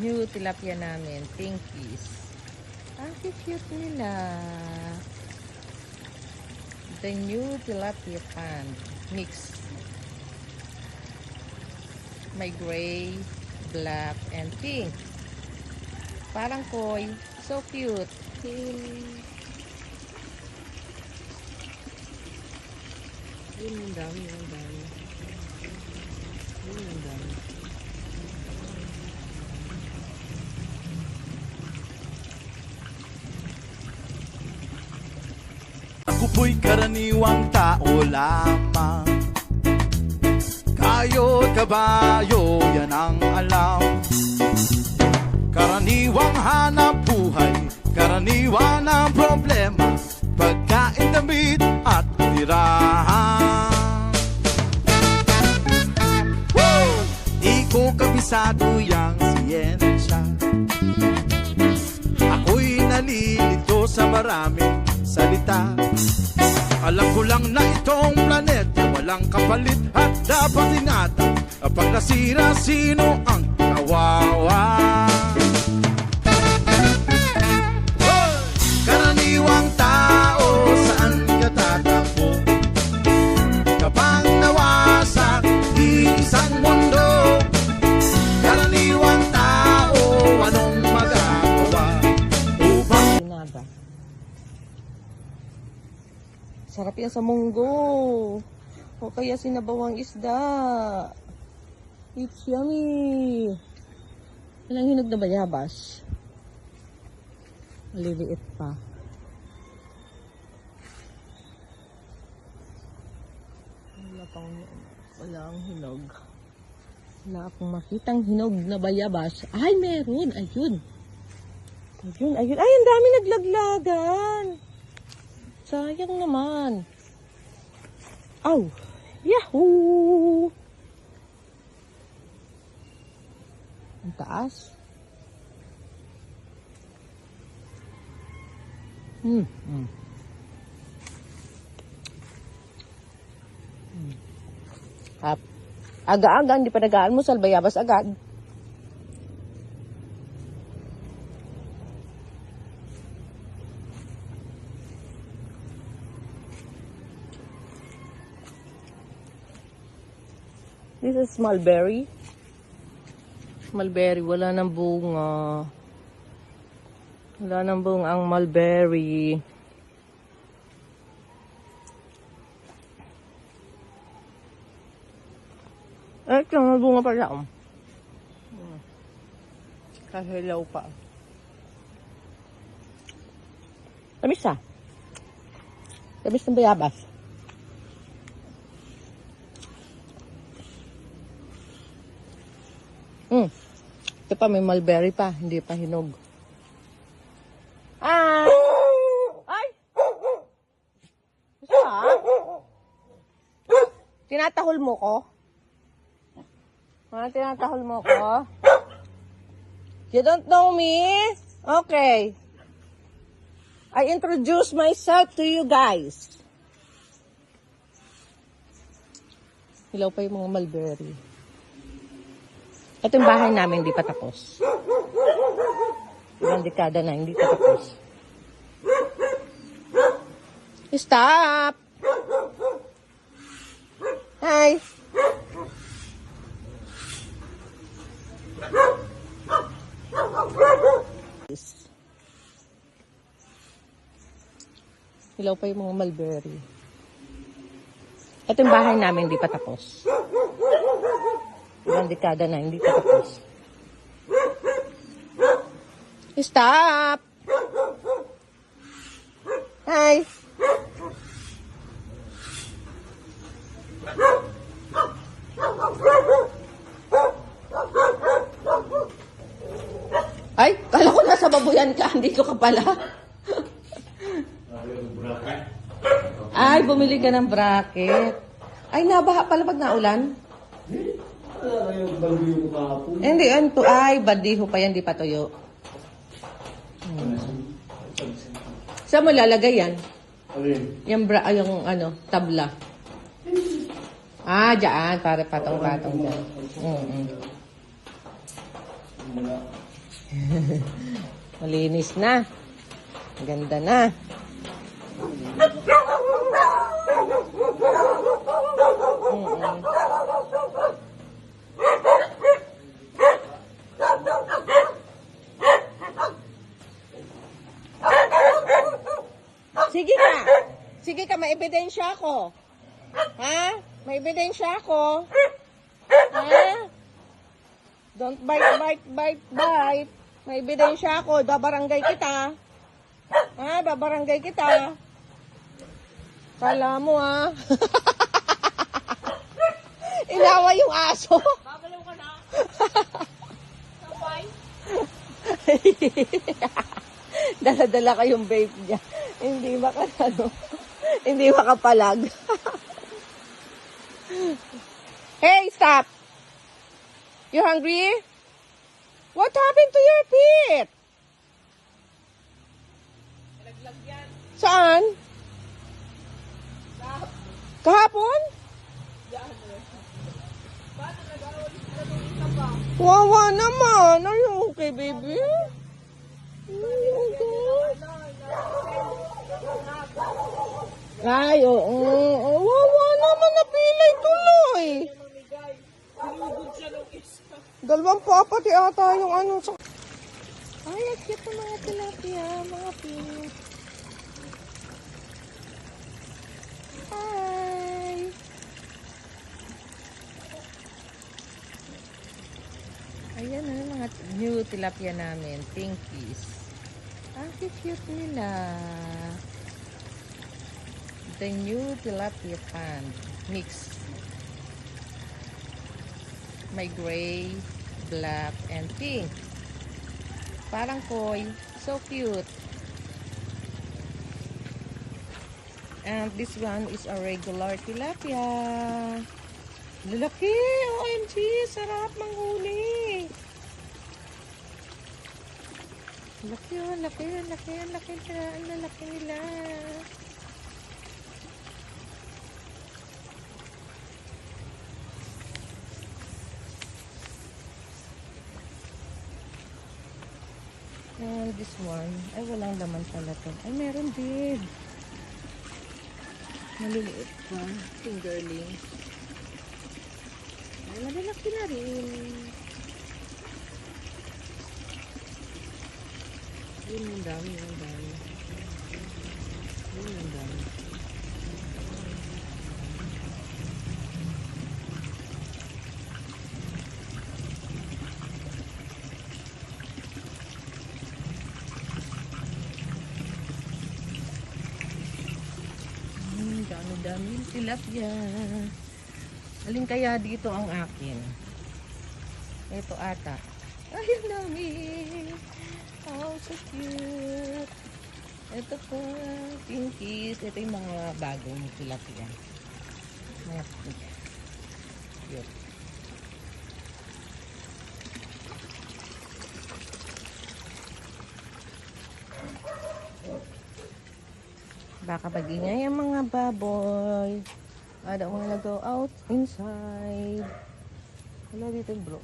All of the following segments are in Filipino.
new tilapia namin, pinkies. Ang cute nila. The new tilapia pan mix. May gray, black, and pink. Parang koi. So cute. Yun ang dami, ang dami. Yun ang dami. Ako po'y karaniwang tao lamang. Kayo't kabayo, yan ang alam. Karaniwang hanap buhay Karaniwan ang problema Pagkain, damit at tirahan. Ko kabisado yang siyensya. Ako'y nalilito sa maraming salita Alam ko lang na itong planeta Walang kapalit at dapat ingatan Kapag nasira, sino ang kawawa? Sarap yan sa munggo. O kaya sinabawang isda. It's yummy. Ilang hinog na bayabas? Maliliit pa. Wala pang, wala ang hinog. Wala akong makitang hinog na bayabas. Ay, meron. Ayun. Ayun, ayun. Ay, ang dami naglaglagan. Sayang naman. Aw! Yahoo! Ang taas. Hmm. Hap. Aga-aga, hindi pa nagaan mo, salbayabas agad. This is mulberry. Mulberry, wala nang bunga. Wala nang bunga ang mulberry. Eh, ito, may bunga pa siya. oh. Hmm. Kahilaw pa. Tamis ah. Tamis ng bayabas. Hmm. Ito pa, may mulberry pa. Hindi pa hinog. Ah! Ay! Gusto ka? Tinatahol mo ko? Ha? Tinatahol mo ko? You don't know me? Okay. I introduce myself to you guys. Hilaw pa yung mga mulberry. Ito yung bahay namin, hindi pa tapos. Ilang dekada na, hindi pa tapos. Stop! Hi! Hilaw pa yung mga mulberry. Ito yung bahay namin, hindi pa tapos. Ilang dekada na, hindi pa tapos. Stop! Hi! Ay, kala ko nasa babuyan ka, dito ka pala. Ay, bumili ka ng bracket. Ay, nabaha pala pag naulan. Hindi, yan to. Ay, badiho pa yan, di pa tuyo. Hmm. Saan mo lalagay yan? Yung, bra, ay, yung ano, tabla. Ah, dyan. Para patong-patong dyan. Mm -mm. Malinis na. Ganda na. Sige ka. Sige ka, may ebidensya ako. Ha? May ebidensya ako. Ha? Don't bite, bite, bite, bite. May ebidensya ako. Babarangay kita. Ha? Babarangay kita. Kala mo ha. Inawa yung aso. Babalaw ka na. Sabay. Dala-dala kayong vape niya. Hindi maka, ano, hindi makapalag. hey, stop! You hungry? What happened to your feet? Nalaglag yan. Saan? Kahapon? Yan. Paano nag-aaral ka pa? Wawa naman. Are you okay, baby? Are you okay? Ay, oo. Oh, wawa naman. Tuloy. Siya ng isa. Dalawang papati ata yung ano sa... Ay, ang cute mga tilapia, mga pink. Hi! Ayan na mga new tilapia namin, pinkies. Ang cute nila. The new tilapia pond mix may gray, black, and pink. Parang koi. So cute. And this one is a regular tilapia. Lalaki! OMG! Sarap manghuli! Laki laki, laki, laki, laki, lalaki nila. And this one, ay walang laman pala to. Ay meron din. Maliliit pa. Fingerling. Ay malalaki na rin. Yun yung dami, yung dami. Yun yung dami. Hmm, yung tilapia. Alin kaya dito ang akin? Ito ata. Ay, ang dami. Oh, so cute. Ito po, pinkies. Ito yung mga bagong tilapia. Mga pink. Cute. Baka magingay ang mga baboy. I don't wanna go out inside. Wala dito bro.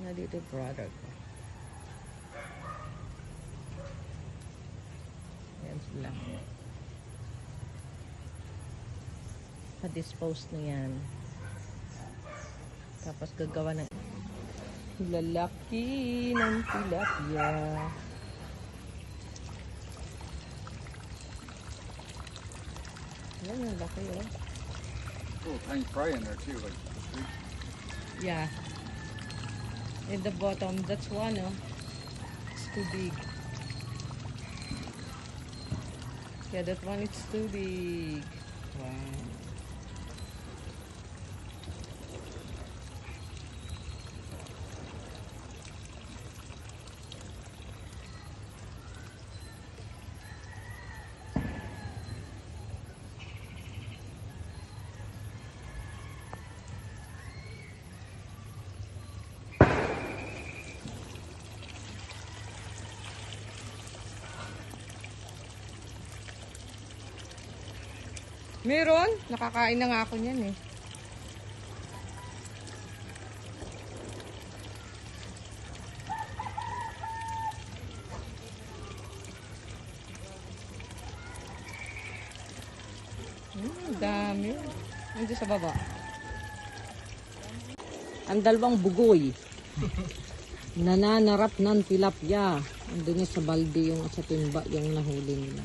Wala dito brother ko. Yan sila. Pa-dispose na yan. Tapos gagawa ng lalaki ng tilapia. Yan, ang laki oh. Little tiny fry in there too, like Yeah. In the bottom, that's one, oh. It's too big. Yeah, that one is too big. Wow. Meron? Nakakain na nga ako niyan eh. Mm, dami. Nandiyo sa baba. Ang dalawang bugoy. nananarap ng tilapia. Andun sa balde yung sa timba yung nahuli nila.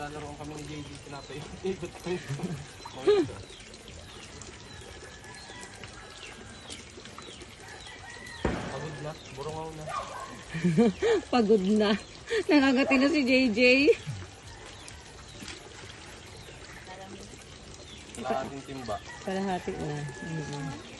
Naglalaro kami ni JJ. Tinapay. Ikot ko yun. Pagod na. Burungaw na. Pagod na. Nakangati na si JJ. Wala ating timba. Kalahati na. Mm-mm.